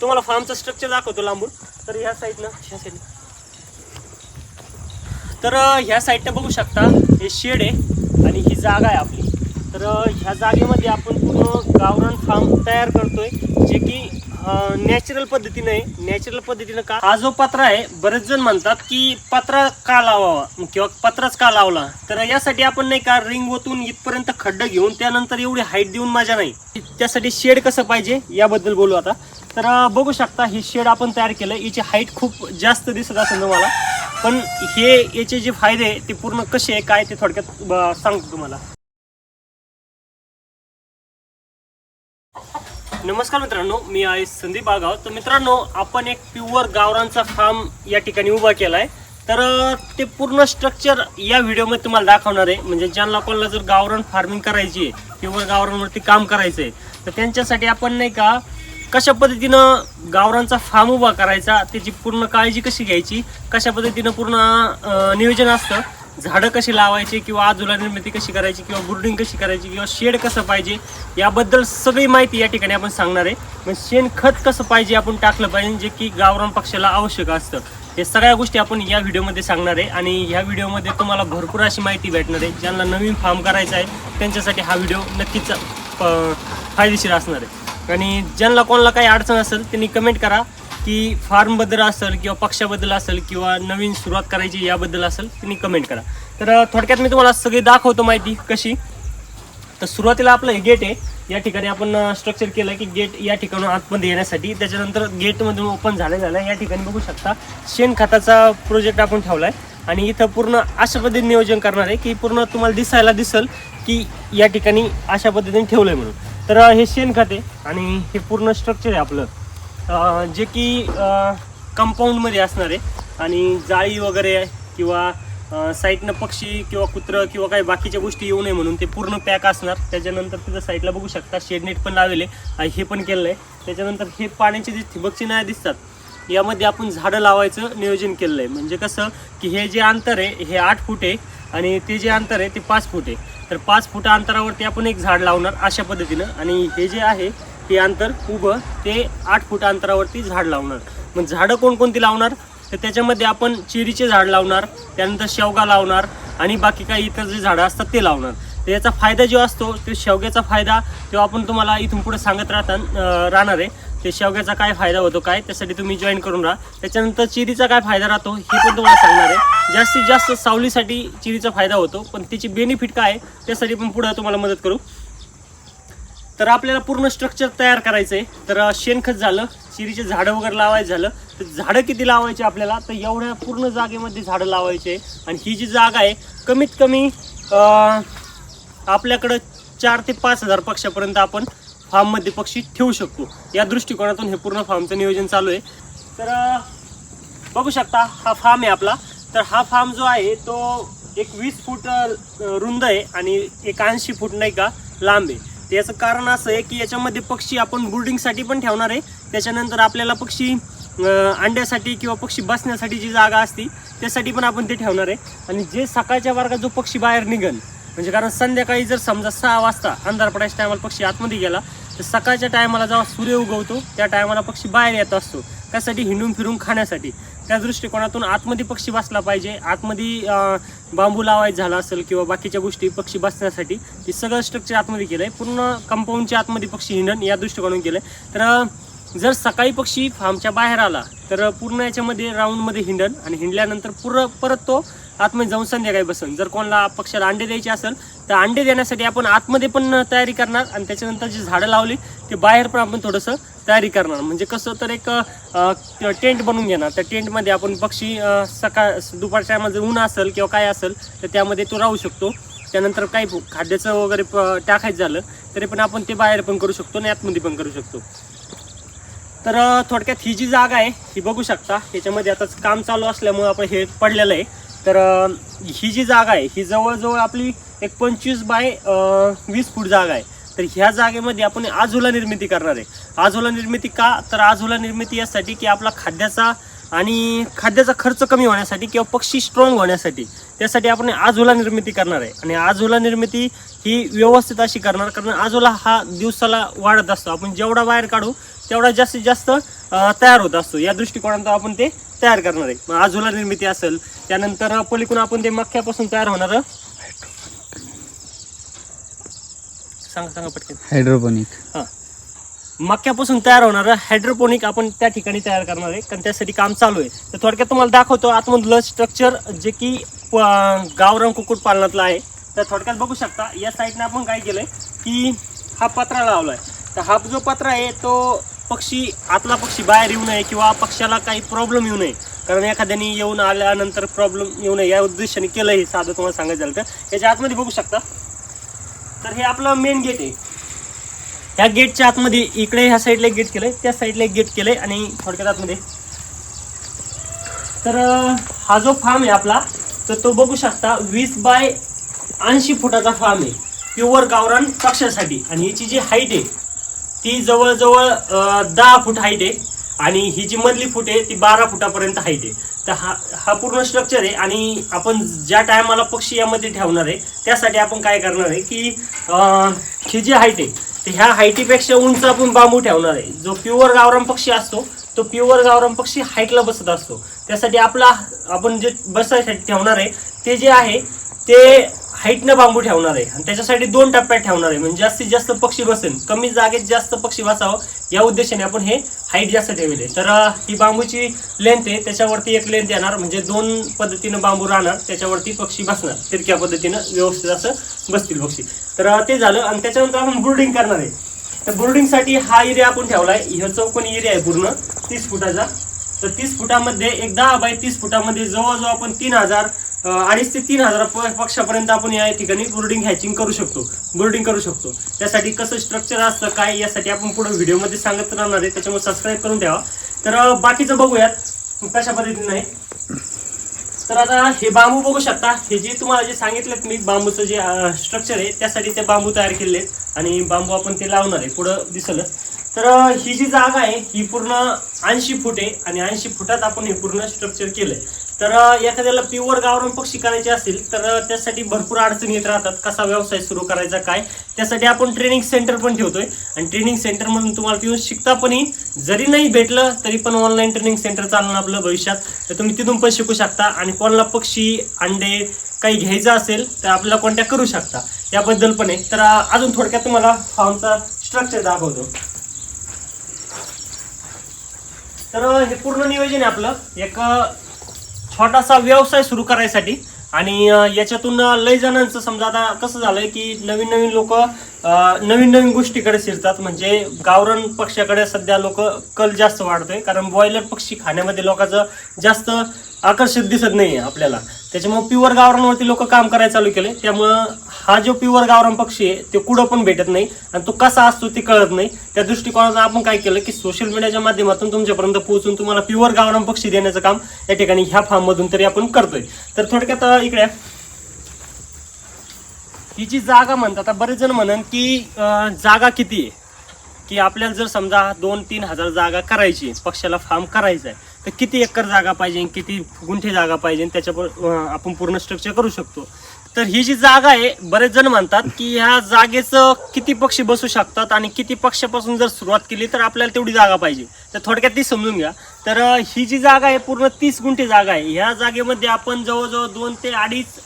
तुम्हाला फार्मचं स्ट्रक्चर दाखवतो लांबून. तर ह्या साईडनं ह्या साईडनं तर ह्या साईडनं बघू शकता हे शेड आहे आणि ही जागा आहे आपली. तर ह्या जागेमध्ये आपण पूर्ण गावरान फार्म तयार करतोय जे की नॅचरल पद्धतीने आहे. नॅचरल पद्धतीनं का? हा जो पत्रा आहे बरेच जण म्हणतात की पत्रा का लावावा? किंवा पत्राच का लावला? तर यासाठी आपण नाही का रिंग ओतून इथपर्यंत खड्ड घेऊन त्यानंतर एवढी हाईट देऊन माझ्या नाही. त्यासाठी शेड कसं पाहिजे? याबद्दल बोलू आता. तर बघू शकता हे शेड आपण तयार केलं याची हाईट खूप जास्त दिसत असेल तुम्हाला पण हे याचे जे फायदे आहे, ते पूर्ण कसे आहे काय ते थोडक्यात ब- सांगतो तुम्हाला. नमस्कार मित्रांनो मी आहे संदीप बागाव तर मित्रांनो आपण एक प्युअर गावरांचा फार्म या ठिकाणी उभा केला आहे तर ते पूर्ण स्ट्रक्चर या व्हिडिओमध्ये तुम्हाला दाखवणार आहे. म्हणजे ज्यांना कोणाला जर गावरान फार्मिंग करायची आहे प्युअर गावरांवरती काम करायचं आहे तर त्यांच्यासाठी आपण नाही का कशा पद्धतीनं गावरांचा फार्म उभा करायचा त्याची पूर्ण काळजी कशी घ्यायची कशा पद्धतीनं पूर्ण नियोजन असतं झाडं कशी लावायची किंवा आजूला निर्मिती कशी करायची किंवा बुर्डिंग कशी करायची किंवा शेड कसं पाहिजे याबद्दल सगळी माहिती या ठिकाणी आपण सांगणार आहे. मग शेणखत कसं पाहिजे आपण टाकलं पाहिजे जे की गावरान पक्षाला आवश्यक असतं. हे सगळ्या गोष्टी आपण या व्हिडिओमध्ये सांगणार आहे आणि ह्या व्हिडिओमध्ये तुम्हाला भरपूर अशी माहिती भेटणार आहे. ज्यांना नवीन फार्म करायचा आहे त्यांच्यासाठी हा व्हिडिओ नक्कीच फायदेशीर असणार आहे. आणि ज्यांना कोणाला काही अडचण असेल त्यांनी कमेंट करा. की फार्मबद्दल असेल किंवा पक्षाबद्दल असेल किंवा नवीन सुरुवात करायची याबद्दल असेल तुम्ही कमेंट करा. तर थोडक्यात मी तुम्हाला सगळी दाखवतो माहिती कशी. तर सुरुवातीला आपलं हे गेट आहे. या ठिकाणी आपण स्ट्रक्चर केलं की गेट या ठिकाणून आतमध्ये येण्यासाठी. त्याच्यानंतर गेटमधून ओपन झालं झालं या ठिकाणी बघू शकता शेणखताचा प्रोजेक्ट आपण ठेवला आहे आणि इथं पूर्ण अशा पद्धतीने नियोजन करणार आहे की पूर्ण तुम्हाला दिसायला दिसल की या ठिकाणी अशा पद्धतीने ठेवलं आहे म्हणून. तर हे शेणखत आहे आणि हे पूर्ण स्ट्रक्चर आहे आपलं. जे की कंपाऊंडमध्ये असणार आहे. आणि जाळी वगैरे किंवा साईटनं साईडनं पक्षी किंवा कुत्रं किंवा काही बाकीच्या गोष्टी येऊ नये म्हणून ते पूर्ण पॅक असणार. त्याच्यानंतर तिथं साईडला बघू शकता. शेडनेट पण लावले आणि हे पण केलं आहे. त्याच्यानंतर हे पाण्याचे जे ठिबकची नाही दिसतात यामध्ये आपण झाडं लावायचं नियोजन केलेलं आहे. म्हणजे कसं की हे जे अंतर आहे हे आठ फूट आहे आणि ते जे अंतर आहे ते पाच फूट आहे. तर पाच फूट अंतरावरती आपण एक झाड लावणार अशा पद्धतीनं. आणि हे जे आहे ते अंतर उभं ते आठ फूट अंतरावरती झाड लावणार. मग झाडं कोणकोणती लावणार? तर त्याच्यामध्ये आपण चेरीचे झाड लावणार त्यानंतर शेवगा लावणार आणि बाकी काही इतर जे झाडं असतात ते लावणार. तर याचा फायदा जो असतो ते शेवग्याचा फायदा तो आपण तुम्हाला इथून पुढे सांगत राहता राहणार आहे ते शेवग्याचा काय फायदा होतो काय त्यासाठी तुम्ही जॉईन करून राहा. त्याच्यानंतर चिरीचा काय फायदा राहतो हे पण तुम्हाला सांगणार आहे. जास्तीत जास्त सावलीसाठी चिरीचा फायदा होतो पण त्याची बेनिफिट काय आहे त्यासाठी पण पुढं तुम्हाला मदत करू. तर आपल्याला पूर्ण स्ट्रक्चर तयार करायचं आहे तर शेणखत झालं शिरीचे झाडं वगैरे लावायचं झालं. तर झाडं किती लावायचे आपल्याला? तर एवढ्या पूर्ण जागेमध्ये झाडं लावायचे. आणि ही जी जागा आहे कमीत कमी आपल्याकडं चार ते पाच हजार पक्षापर्यंत आपण फार्ममध्ये पक्षी ठेवू शकतो. या दृष्टिकोनातून हे पूर्ण फार्मचं नियोजन चालू आहे. तर बघू शकता हा फार्म आहे आपला. तर हा फार्म जो आहे तो एक वीस फूट रुंद आहे आणि एक ऐंशी फूट नाही का लांब आहे. त्याचं कारण असं आहे की याच्यामध्ये पक्षी आपण ब्रुडिंगसाठी पण ठेवणार आहे. त्याच्यानंतर आपल्याला पक्षी अंड्यासाठी किंवा पक्षी बसण्यासाठी जी जागा असती त्यासाठी पण आपण ते ठेवणार आहे. आणि जे सकाळच्या वर्गात जो पक्षी बाहेर निघन म्हणजे कारण संध्याकाळी जर समजा सहा वाजता अंधार पडायच्या टायमाला पक्षी आतमध्ये गेला तर सकाळच्या टायमाला जेव्हा सूर्य उगवतो त्या टायमाला पक्षी बाहेर येत असतो. त्यासाठी हिंडून फिरून खाण्यासाठी. त्या दृष्टिकोनातून आतमध्ये पक्षी बसला पाहिजे. आतमध्ये बांबू लावायचं झाला असेल किंवा बाकीच्या गोष्टी पक्षी बसण्यासाठी ते सगळं स्ट्रक्चर आतमध्ये केलं आहे पूर्ण कंपाऊंडच्या आतमध्ये पक्षी हिंडण या दृष्टिकोनातून केलं आहे तर जर सकाळी पक्षी फार्मच्या बाहेर आला तर पूर्ण याच्यामध्ये राऊंडमध्ये हिंडण आणि हिंडल्यानंतर पुरं परत तो आतमध्ये जाऊन संध्याकाळी बसन जर कोणाला पक्षाला अंडे द्यायचे असेल तर अंडे देण्यासाठी आपण आतमध्ये पण तयारी करणार आणि त्याच्यानंतर जी झाडं लावली ते बाहेर पण आपण थोडंसं तयारी करणार. म्हणजे कसं तर एक टेंट बनवून घेणार. त्या टेंटमध्ये आपण पक्षी सकाळ दुपारच्या टायमाला ऊन असेल किंवा काय असेल तर त्यामध्ये तो राहू शकतो. त्यानंतर काही खाद्याचं वगैरे प- टाकायचं झालं तरी पण आपण ते बाहेर पण करू शकतो आणि आतमध्ये पण करू शकतो. तर थोडक्यात ही जी जागा आहे ही बघू शकता. याच्यामध्ये आता काम चालू असल्यामुळे आपण हे पडलेलं आहे. तर ही जी जागा आहे ही जवळजवळ आपली एक पंचवीस बाय वीस फूट जागा आहे. तर ह्या जागेमध्ये आपण आजोला निर्मिती करणार आहे. आजोला निर्मिती का? तर आजोला निर्मिती यासाठी की आपला खाद्याचा आणि खाद्याचा खर्च कमी होण्यासाठी किंवा पक्षी स्ट्रॉंग होण्यासाठी त्यासाठी आपण आजोला निर्मिती करणार आहे. आणि आजोला निर्मिती ही व्यवस्थित अशी करणार कारण आजोला हा दिवसाला वाढत असतो. आपण जेवढा बाहेर काढू तेवढा जास्तीत जास्त तयार होत असतो. या दृष्टिकोनातून आपण ते तयार करणार आहे. मग आजोला निर्मिती असेल त्यानंतर पलीकडून आपण ते मक्यापासून तयार होणार सांगा सांगा पटकन. हायड्रोपोनिक. हा. मक्यापासून तयार होणारं हायड्रोपोनिक आपण त्या ठिकाणी तयार करणार आहे कारण त्यासाठी काम चालू आहे. तर थोडक्यात तुम्हाला दाखवतो आतमधलं स्ट्रक्चर जे की गावरान कुक्कुट पालनातलं आहे. तर थोडक्यात बघू शकता या साईडने आपण काय केलंय की हा पत्रा लावलाय. तर हा जो पत्रा आहे तो पक्षी आतला पक्षी बाहेर येऊ नये किंवा पक्षाला काही प्रॉब्लेम येऊ नये. कारण एखाद्याने येऊन आल्यानंतर प्रॉब्लेम येऊ नये. या उद्देशाने केलं हे साधं तुम्हाला सांगायचं झालं तर. याच्या आतमध्ये बघू शकता. तर हे आपलं मेन गेट आहे. ह्या गेटच्या आतमध्ये इकडे ह्या साईडला एक गेट केलं त्या साईडला एक गेट केलंय आणि थोडक्यात आतमध्ये. तर हा जो फार्म आहे आपला तर तो बघू शकता वीस बाय ऐंशी फुटाचा फार्म आहे. प्युअर गावरान पक्षासाठी आणि याची जी हाईट आहे ती जवळजवळ दहा फूट हाईट आहे आणि ही जी मधली फूट आहे ती बारा फुटापर्यंत हाईट आहे. तर हा हा पूर्ण स्ट्रक्चर आहे आणि आपण ज्या टायमाला पक्षी यामध्ये ठेवणार आहे त्यासाठी आपण काय करणार आहे की ही जी हाईट आहे तर ह्या हाईटीपेक्षा उंच आपण बांबू ठेवणार आहे. जो प्युअर गावरम पक्षी असतो तो प्युअर गावरम पक्षी हाईटला बसत असतो. त्यासाठी आपला आपण जे बसायसाठी ठेवणार आहे ते जे आहे ते हाईटनं बांबू ठेवणार आहे. आणि त्याच्यासाठी दोन टप्प्यात ठेवणार आहे. म्हणजे जास्तीत जास्त पक्षी बसेल कमी जागेत जास्त पक्षी बसावं या उद्देशाने आपण हे हाईट जास्त ठेवले तर ही बांबूची लेंथ आहे. त्याच्यावरती एक लेंथ येणार. म्हणजे दोन पद्धतीनं बांबू राहणार. त्याच्यावरती पक्षी बसणार. तिरक्या पद्धतीनं व्यवस्थित असं बसतील पक्षी. तर ते झालं. आणि त्याच्यानंतर आपण ब्रुडिंग करणार आहे. तर बोर्डिंगसाठी हा एरिया आपण ठेवला आहे हा चौकोनी एरिया आहे पूर्ण. तीस फुटाचा. तर तीस फुटामध्ये एक दहा बाय तीस फुटामध्ये जवळजवळ आपण तीन हजार अडीच ते तीन हजार प- पक्षापर्यंत आपण या ठिकाणी बोर्डिंग हॅचिंग करू शकतो. बोर्डिंग करू शकतो. त्यासाठी कसं स्ट्रक्चर असतं काय यासाठी आपण पुढे व्हिडिओमध्ये सांगत राहणार आहे. त्याच्यामुळे सबस्क्राईब करून ठेवा. तर बाकीचं बघूयात. कशा पद्धतीने आहे. तर आता हे बांबू बघू शकता. हे जे तुम्हाला जे सांगितलं मी बांबूचं जे स्ट्रक्चर आहे त्यासाठी ते बांबू तयार केले आणि बांबू आपण ते लावणार आहे. पुढं दिसलं तर ही जी जागा आहे ही पूर्ण ऐंशी फूट आहे आणि ऐंशी फुटात आपण हे पूर्ण स्ट्रक्चर केलंय. तर एखाद्याला प्युअर गावरान पक्षी करायचे असेल तर त्यासाठी भरपूर अडचणी येत राहतात. कसा व्यवसाय सुरू करायचा काय? त्यासाठी आपण ट्रेनिंग सेंटर पण ठेवतोय. आणि ट्रेनिंग सेंटर म्हणून तुम्हाला तिथून शिकता पण येईल. जरी नाही भेटलं तरी पण ऑनलाईन ट्रेनिंग सेंटर चालणार आपलं भविष्यात. तर तुम्ही तिथून पण शिकू शकता. आणि कोणाला पक्षी अंडे काही घ्यायचं असेल तर आपल्याला कॉन्टॅक्ट करू शकता. याबद्दल पण आहे. तर अजून थोडक्यात तुम्हाला फॉर्मचा स्ट्रक्चर दाखवतो. तर हे पूर्ण नियोजन आहे आपलं. एक छोटासा व्यवसाय सुरू करायसाठी. आणि याच्यातून लय जणांचं समजा आता कसं झालंय की नवीन नवीन लोक नवीन नवीन गोष्टीकडे शिरतात. म्हणजे गावरान पक्ष्याकडे सध्या लोक कल जास्त वाढतोय. कारण ब्रॉयलर पक्षी खाण्यामध्ये लोकांचं जास्त आकर्षित दिसत नाही आपल्याला. त्याच्यामुळे प्युअर गावरांवरती लोक काम करायला चालू केले. त्यामुळं हा जो प्युअर गावरान पक्षी आहे ते कुठं पण भेटत नाही आणि तो कसा असतो ते कळत नाही. त्या दृष्टिकोनातून आपण काय केलं की सोशल मीडियाच्या माध्यमातून तुमच्यापर्यंत पोहोचून तुम्हाला प्युअर गावरान पक्षी देण्याचं काम या ठिकाणी ह्या फार्म मधून तरी आपण करतोय. तर थोडक्यात इकडे. ही जी जागा म्हणतात आता बरेच जण म्हणन की जागा किती आहे? की आपल्याला जर समजा दोन तीन हजार जागा करायची आहे, पक्षाला फार्म करायचा आहे तर किती एकर जागा पाहिजे किती गुंठे जागा पाहिजे त्याच्यावर आपण पूर्ण स्ट्रक्चर करू शकतो. तर ही जी जागा आहे बरेच जण म्हणतात की ह्या जागेचं किती पक्षी बसू शकतात आणि किती पक्षापासून जर सुरुवात केली तर आपल्याला तेवढी जागा पाहिजे. तर थोडक्यात ती समजून घ्या. तर ही जी जागा आहे पूर्ण तीस गुंठे जागा आहे. ह्या जागेमध्ये आपण जवळजवळ दोन ते अडीच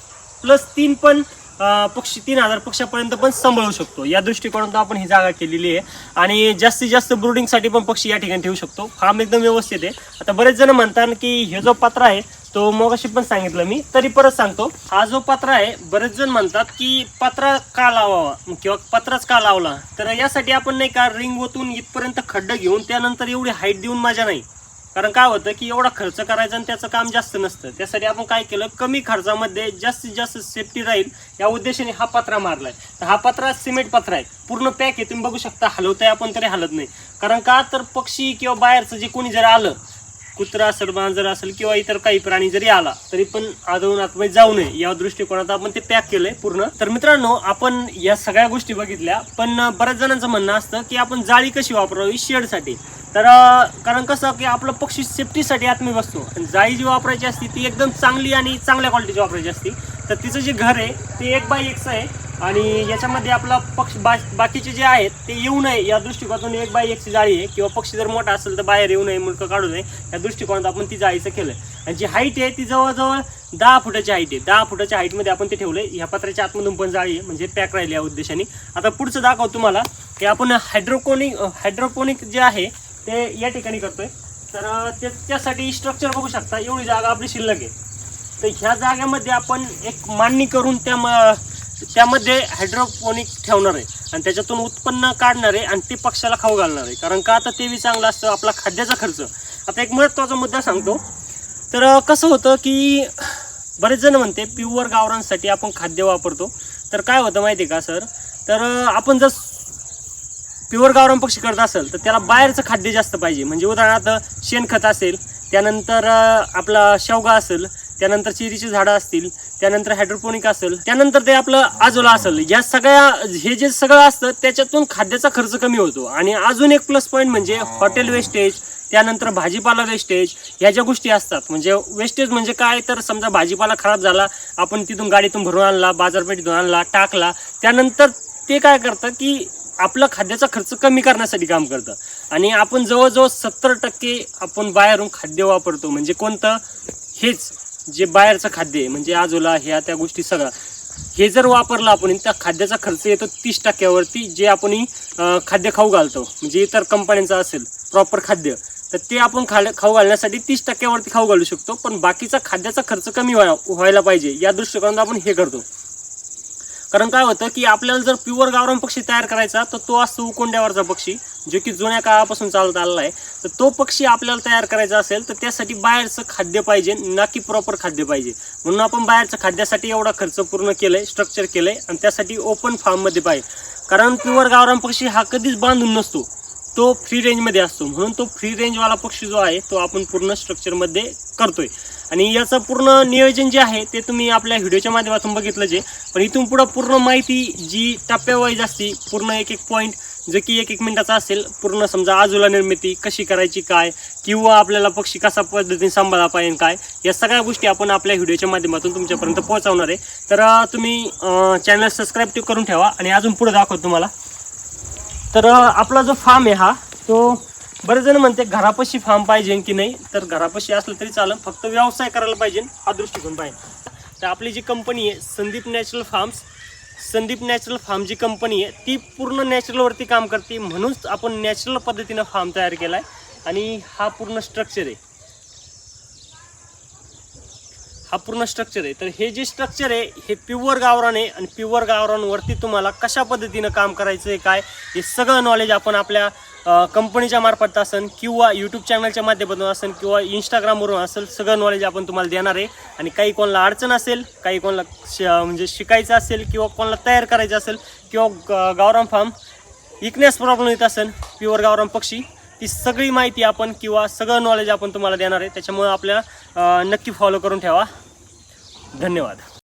प्लस तीन पण पक्षी तीन हजार पक्षापर्यंत पण सांभाळू शकतो. या दृष्टिकोनातून आपण ही जागा केलेली आहे. आणि जास्तीत जास्त ब्रुडिंगसाठी पण पक्षी या ठिकाणी ठेवू शकतो. फार्म एकदम व्यवस्थित आहे. आता बरेच जण म्हणतात की हे जो पात्र आहे तो मगाशी पण सांगितलं मी तरी परत सांगतो. हा जो पत्रा आहे बरेच जण म्हणतात की पत्रा का लावावा? किंवा पत्राच का लावला? तर यासाठी आपण नाही का रिंग ओतून इथपर्यंत खड्डं घेऊन त्यानंतर एवढी हाईट देऊन माझ्या नाही. कारण काय होतं की एवढा खर्च करायचा आणि त्याचं काम जास्त नसतं. त्यासाठी आपण काय केलं? कमी खर्चामध्ये जास्तीत जास्त सेफ्टी राहील या उद्देशाने हा पत्रा मारलाय. तर हा पत्रा सिमेंट पत्रा आहे. पूर्ण पॅक आहे. तुम्ही बघू शकता हलवताय आपण तरी हलत नाही. कारण का? तर पक्षी किंवा बाहेरचं जे कोणी जर आलं कुत्रा असेल मांजर असेल किंवा इतर काही प्राणी जरी आला तरी पण आदळून आतमध्ये जाऊ नये. या दृष्टिकोनात आपण ते पॅक केलंय पूर्ण. तर मित्रांनो आपण या सगळ्या गोष्टी बघितल्या. पण बऱ्याच जणांचं म्हणणं असतं की आपण जाळी कशी वापरावी? शेडसाठी. तर कारण कसं की आपलं पक्षी सेफ्टीसाठी आतमध्ये बसतो. आणि जाळी जी वापरायची असते ती एकदम चांगली आणि चांगल्या क्वालिटीची वापरायची असते. तर तिचं जे घर आहे ते एक बाय एकचं आहे. आणि याच्यामध्ये आपला पक्ष बा बाकीचे जे आहेत ते येऊ नये. या दृष्टिकोनातून एक बाय एकची जाळी आहे. किंवा पक्षी जर मोठा असेल तर बाहेर येऊ नये मुलकं काढू नये. या दृष्टिकोनात आपण ती जाळीचं केलं आणि जी हाईट आहे ती जवळजवळ दहा फुटाची हाईट आहे. दहा फुटाच्या हाईटमध्ये आपण ते ठेवलंय. ह्या पत्र्याच्या आतमधून पण जाळी आहे. म्हणजे पॅक राहिली या उद्देशाने. आता पुढचं दाखव तुम्हाला की आपण हायड्रोपोनिक हायड्रोपोनिक जे आहे ते या ठिकाणी करतोय. तर ते त्यासाठी स्ट्रक्चर बघू शकता. एवढी जागा आपली शिल्लक आहे. तर ह्या जागेमध्ये आपण एक मांडणी करून त्या म- त्यामध्ये हायड्रोपोनिक ठेवणार आहे. आणि त्याच्यातून उत्पन्न काढणार आहे आणि ते पक्षाला खाऊ घालणार आहे. कारण का आता ते बी चांगलं असतं. आपला खाद्याचा खर्च. आता एक महत्त्वाचा मुद्दा सांगतो. तर कसं होतं की बरेच जण म्हणते प्युअर गावरांसाठी आपण खाद्य वापरतो. तर काय होतं माहिती आहे का सर? तर आपण जर प्युअर गावरान पक्षी करत असेल तर त्याला बाहेरचं खाद्य जास्त पाहिजे. म्हणजे उदाहरणार्थ शेणखत असेल त्यानंतर आपला शेवगा असेल त्यानंतर चिरीची झाडं असतील त्यानंतर हायड्रोपोनिक असेल त्यानंतर ते आपलं आजोला असेल. या सगळ्या हे जे सगळं असतं त्याच्यातून खाद्याचा खर्च कमी होतो. आणि अजून एक प्लस पॉईंट म्हणजे हॉटेल वेस्टेज त्यानंतर भाजीपाला वेस्टेज ह्या ज्या गोष्टी असतात म्हणजे वेस्टेज म्हणजे काय? तर समजा भाजीपाला खराब झाला आपण तिथून गाडीतून भरून आणला बाजारपेठेतून आणला टाकला त्यानंतर ते काय करतं की आपला खाद्याचा खर्च कमी करण्यासाठी काम करतं. आणि आपण जवळजवळ सत्तर टक्के आपण बाहेरून खाद्य वापरतो. म्हणजे कोणतं? हेच जे बाहेरचं खाद्य आहे. म्हणजे आजोला ह्या त्या गोष्टी सगळं. हे जर वापरलं आपण त्या खाद्याचा खर्च येतो तीस टक्क्यावरती जे आपण खाद्य खाऊ घालतो. म्हणजे इतर कंपन्यांचं असेल प्रॉपर खाद्य. तर ते आपण खा खाऊ घालण्यासाठी तीस टक्क्यावरती खाऊ घालू शकतो. पण बाकीचा खाद्याचा खर्च कमी व्हाय व्हायला पाहिजे. या दृष्टिकोनात आपण हे करतो. कारण काय होतं की आपल्याला जर प्युअर गावरान पक्षी तयार करायचा तर तो असतो उकोंड्यावरचा पक्षी जो की जुन्या काळापासून चालत आलेला आहे. तर तो पक्षी आपल्याला तयार करायचा असेल तर त्यासाठी बाहेरचं खाद्य पाहिजे ना की प्रॉपर खाद्य पाहिजे. म्हणून आपण बाहेरचं खाद्यासाठी एवढा खर्च पूर्ण केलंय स्ट्रक्चर केलंय आणि त्यासाठी ओपन फार्ममध्ये पाहिजे. कारण प्युअर गावरान पक्षी हा कधीच बांधून नसतो. तो फ्री रेंजमध्ये असतो. म्हणून तो फ्री रेंजवाला पक्षी जो आहे तो आपण पूर्ण स्ट्रक्चरमध्ये करतोय. आणि याचं पूर्ण नियोजन जे आहे ते तुम्ही आपल्या व्हिडिओच्या माध्यमातून बघितलं जे. पण इथून पुढं पूर्ण माहिती जी टप्प्यावाईज असती पूर्ण एक एक पॉईंट जे की एक एक मिनिटाचा असेल पूर्ण समजा आजूला निर्मिती कशी करायची काय किंवा आपल्याला पक्षी कसा पद्धतीने सांभाळा पाहिजे काय या सगळ्या गोष्टी आपण आपल्या व्हिडिओच्या माध्यमातून तुमच्यापर्यंत पोहोचवणार आहे. तर तुम्ही चॅनल सबस्क्राईब करून ठेवा. आणि अजून पुढे दाखवतो तुम्हाला. तर आपला जो फार्म आहे हा तो बरेच जण म्हणते घरापाशी फार्म पाहिजे की नाही? तर घरापाशी असलं तरी चालेल फक्त व्यवसाय करायला पाहिजे हा दृष्टिकोन पाहिजे. तर आपली जी कंपनी आहे Sandeep natural farms Sandeep natural farm जी कंपनी आहे ती पूर्ण नॅचरलवरती काम करते म्हणूनच आपण नॅचरल पद्धतीनं फार्म तयार केला आहे आणि हा पूर्ण स्ट्रक्चर आहे. हा पूर्ण स्ट्रक्चर आहे. तर हे जे स्ट्रक्चर आहे हे प्युअर गावरान आहे आणि प्युअर गावरानवरती तुम्हाला कशा पद्धतीनं काम करायचं आहे काय हे सगळं नॉलेज आपण आपल्या कंपनीच्या मार्फत असेल किंवा यूट्यूब चॅनलच्या माध्यमातून असेल किंवा इंस्टाग्रामवरून असेल सगळं नॉलेज आपण तुम्हाला देणार आहे. आणि काही कोणाला अडचण असेल काही कोणाला श म्हणजे शिकायचं असेल किंवा कोणाला तयार करायचं असेल किंवा ग- गावरान फार्म विकण्यास प्रॉब्लेम येत असेल प्युअर गावरान पक्षी ती सगळी माहिती आपण किंवा सगळं नॉलेज आपण तुम्हाला देणार आहे. त्याच्यामुळे आपल्याला नक्की फॉलो करून ठेवा. धन्यवाद.